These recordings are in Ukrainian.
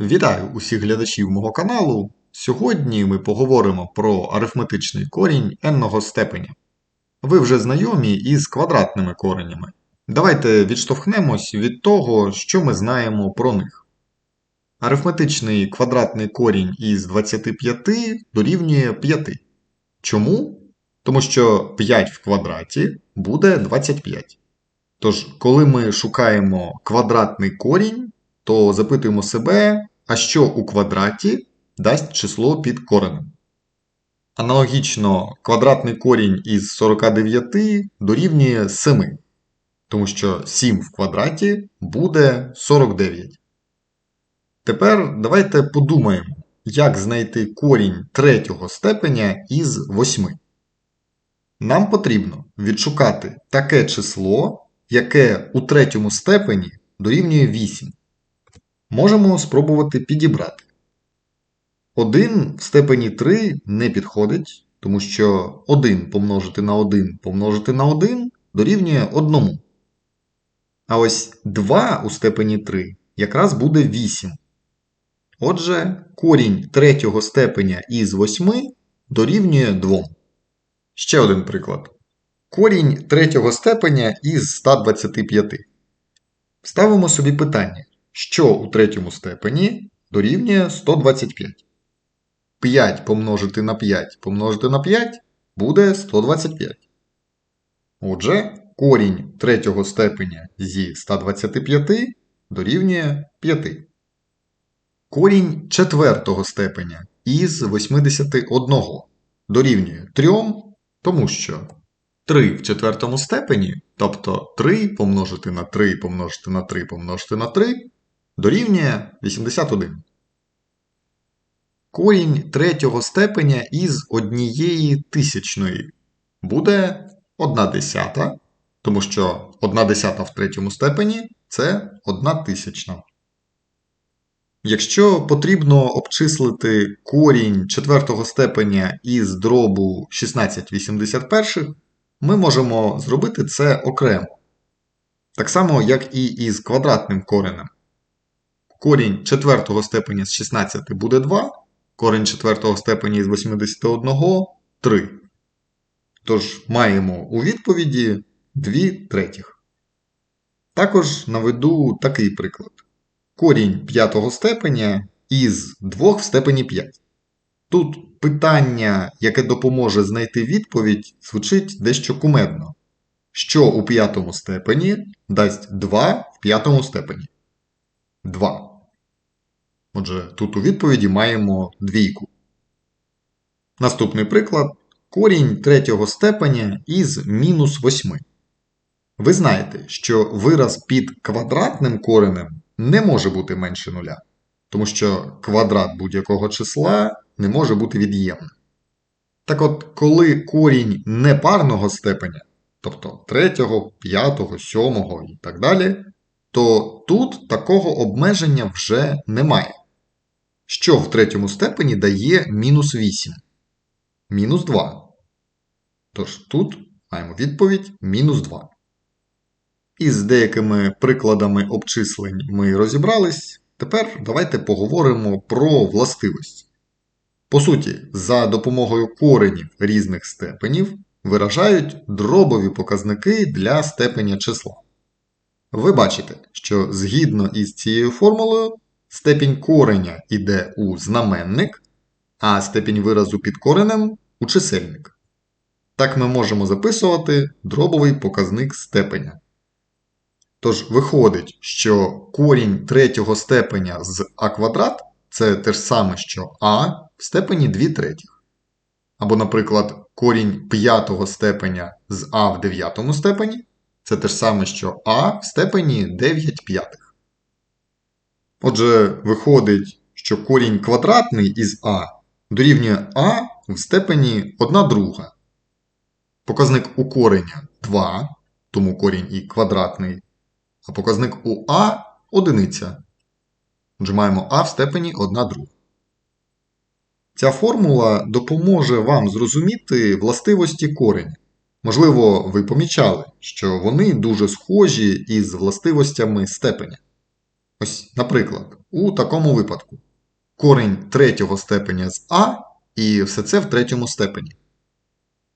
Вітаю усіх глядачів мого каналу. Сьогодні ми поговоримо про арифметичний корінь n-го степеня. Ви вже знайомі із квадратними коренями. Давайте відштовхнемось від того, що ми знаємо про них. Арифметичний квадратний корінь із 25 дорівнює 5. Чому? Тому що 5 в квадраті буде 25. Тож, коли ми шукаємо квадратний корінь, то запитуємо себе, а що у квадраті дасть число під коренем. Аналогічно, квадратний корінь із 49 дорівнює 7, тому що 7 в квадраті буде 49. Тепер давайте подумаємо, як знайти корінь третього степеня із 8. Нам потрібно відшукати таке число, яке у третьому степені дорівнює 8. Можемо спробувати підібрати. 1 в степені 3 не підходить, тому що 1 помножити на 1 помножити на 1 дорівнює 1. А ось 2 у степені 3 якраз буде 8. Отже, корінь третього степеня із 8 дорівнює 2. Ще один приклад. Корінь третього степеня із 125. Ставимо собі питання, що у третьому степені дорівнює 125. 5 помножити на 5 помножити на 5 буде 125. Отже, корінь третього степеня зі 125 дорівнює 5. Корінь четвертого степеня із 81 дорівнює 3, тому що 3 в четвертому степені, тобто 3 помножити на 3 помножити на 3 помножити на 3, дорівнює 81. Корінь третього степеня із однієї тисячної буде 1 десята, тому що 1 десята в третьому степені це 1 тисячна. Якщо потрібно обчислити корінь четвертого степеня із дробу 1681, ми можемо зробити це окремо. Так само, як і із квадратним коренем. Корінь четвертого степеня з 16 буде 2, корінь четвертого степеня із 81 3. Тож маємо у відповіді 2 третіх. Також наведу такий приклад. Корінь п'ятого степеня із 2 в степені 5. Тут питання, яке допоможе знайти відповідь, звучить дещо кумедно. Що у п'ятому степені дасть 2 в п'ятому степені? 2. Отже, тут у відповіді маємо двійку. Наступний приклад корінь третього степеня із мінус 8. Ви знаєте, що вираз під квадратним коренем не може бути менше нуля, тому що квадрат будь-якого числа не може бути від'ємним. Так от, коли корінь непарного степеня, тобто третього, п'ятого, сьомого і так далі, то тут такого обмеження вже немає. Що в третьому степені дає мінус 8? Мінус 2. Тож тут маємо відповідь мінус 2. Із деякими прикладами обчислень ми розібрались. Тепер давайте поговоримо про властивості. По суті, за допомогою коренів різних степенів виражають дробові показники для степеня числа. Ви бачите, що згідно із цією формулою степінь кореня йде у знаменник, а степінь виразу під коренем у чисельник. Так ми можемо записувати дробовий показник степеня. Тож виходить, що корінь третього степеня з а квадрат це те ж саме, що а в степені 2 третіх. Або, наприклад, корінь п'ятого степеня з а в дев'ятому степені це те ж саме, що а в степені 9 п'ятих. Отже, виходить, що корінь квадратний із а дорівнює а в степені 1 друга. Показник у кореня 2, тому корінь і квадратний, а показник у а одиниця. Отже, маємо а в степені 1 друга. Ця формула допоможе вам зрозуміти властивості кореня. Можливо, ви помічали, що вони дуже схожі із властивостями степеня. Ось, наприклад, у такому випадку корінь третього степеня з А і все це в третьому степені.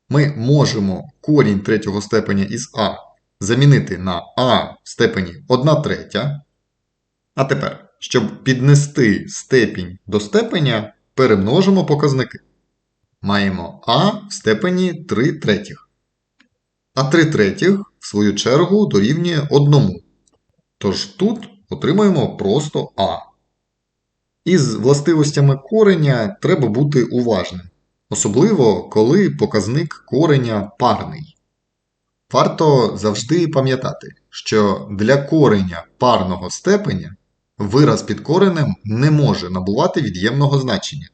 Ми можемо корінь третього степеня із А замінити на А в степені 1 третя. А тепер, щоб піднести степінь до степеня, перемножимо показники. Маємо А в степені 3 третіх. А 3 третіх, в свою чергу, дорівнює 1. Тож тут отримаємо просто А. Із властивостями кореня треба бути уважним, особливо коли показник кореня парний. Варто завжди пам'ятати, що для кореня парного степеня вираз під коренем не може набувати від'ємного значення.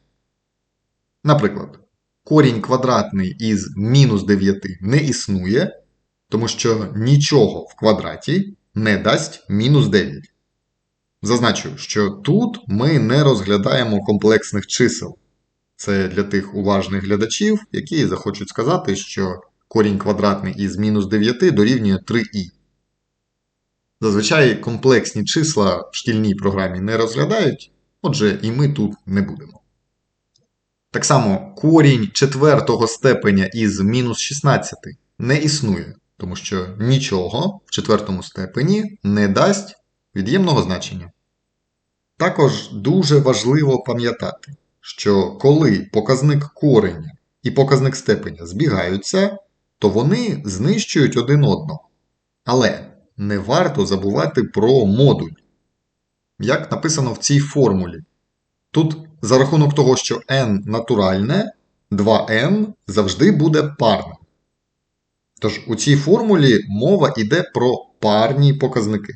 Наприклад, корінь квадратний із мінус 9 не існує, тому що нічого в квадраті не дасть мінус 9. Зазначу, що тут ми не розглядаємо комплексних чисел. Це для тих уважних глядачів, які захочуть сказати, що корінь квадратний із мінус 9 дорівнює 3і. Зазвичай комплексні числа в шкільній програмі не розглядають, отже, і ми тут не будемо. Так само корінь четвертого степеня із мінус 16 не існує, тому що нічого в четвертому степені не дасть від'ємного значення. Також дуже важливо пам'ятати, що коли показник кореня і показник степеня збігаються, то вони знищують один одного. Але не варто забувати про модуль. Як написано в цій формулі. Тут за рахунок того, що n натуральне, 2n завжди буде парним. Тож у цій формулі мова йде про парні показники.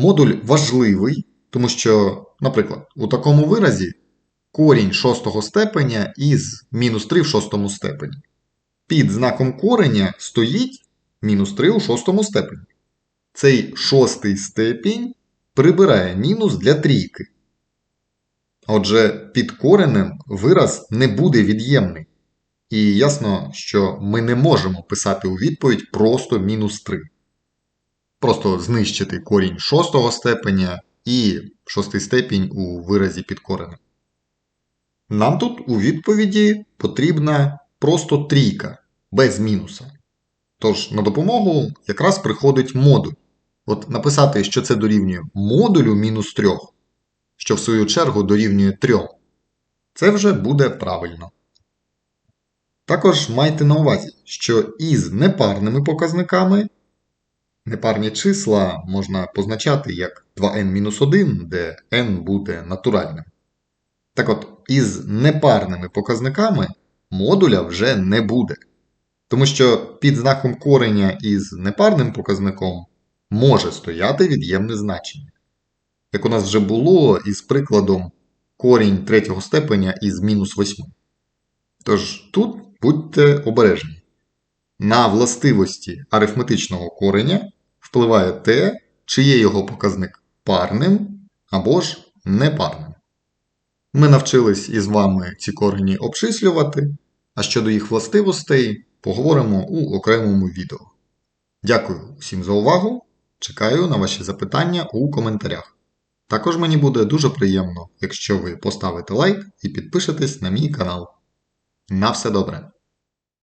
Модуль важливий, тому що, наприклад, у такому виразі корінь шостого степеня із мінус 3 в шостому степені. Під знаком кореня стоїть мінус 3 у шостому степені. Цей шостий степінь прибирає мінус для трійки. Отже, під коренем вираз не буде від'ємний. І ясно, що ми не можемо писати у відповідь просто мінус 3. Просто знищити корінь шостого степеня і шостий степінь у виразі під коренем. Нам тут у відповіді потрібна просто трійка без мінуса. Тож на допомогу якраз приходить модуль. От написати, що це дорівнює модулю мінус 3, що в свою чергу дорівнює 3. Це вже буде правильно. Також майте на увазі, що із непарними показниками непарні числа можна позначати як 2n-1, де n буде натуральним. Так от, із непарними показниками модуля вже не буде. Тому що під знаком кореня із непарним показником може стояти від'ємне значення. Як у нас вже було із прикладом корінь третього степеня із мінус 8. Тож тут будьте обережні. На властивості арифметичного кореня впливає те, чи є його показник парним або ж непарним. Ми навчились із вами ці корені обчислювати, а щодо їх властивостей поговоримо у окремому відео. Дякую всім за увагу! Чекаю на ваші запитання у коментарях. Також мені буде дуже приємно, якщо ви поставите лайк і підпишетесь на мій канал. На все добре!